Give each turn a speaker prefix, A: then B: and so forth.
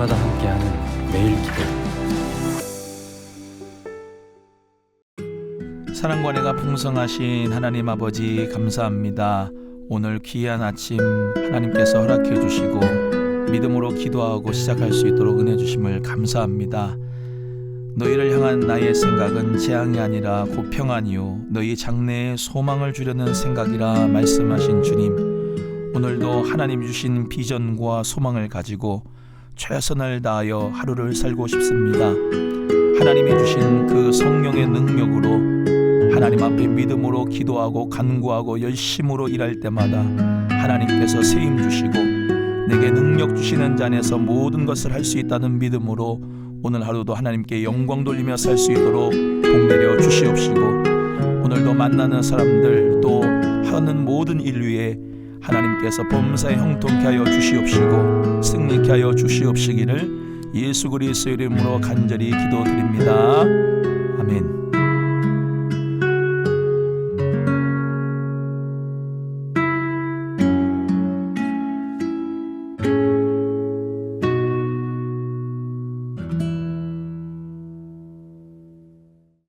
A: 아침마다 함께하는 매일 기도
B: 사랑과 내가 풍성하신 하나님 아버지 감사합니다. 오늘 귀한 아침 하나님께서 허락해 주시고 믿음으로 기도하고 시작할 수 있도록 은혜 주심을 감사합니다. 너희를 향한 나의 생각은 재앙이 아니라 곧 평안이요 너희 장래에 소망을 주려는 생각이라 말씀하신 주님 오늘도 하나님 주신 비전과 소망을 가지고 최선을 다하여 하루를 살고 싶습니다. 하나님이 주신 그 성령의 능력으로 하나님 앞에 믿음으로 기도하고 간구하고 열심으로 일할 때마다 하나님께서 세임 주시고 내게 능력 주시는 자 안에서 모든 것을 할 수 있다는 믿음으로 오늘 하루도 하나님께 영광 돌리며 살 수 있도록 복 내려 주시옵시고 오늘도 만나는 사람들 또 하는 모든 인류에 하나님께서 범사에 형통케 하여 주시옵시고 승리케 하여 주시옵시기를 예수 그리스도 이름으로 간절히 기도드립니다.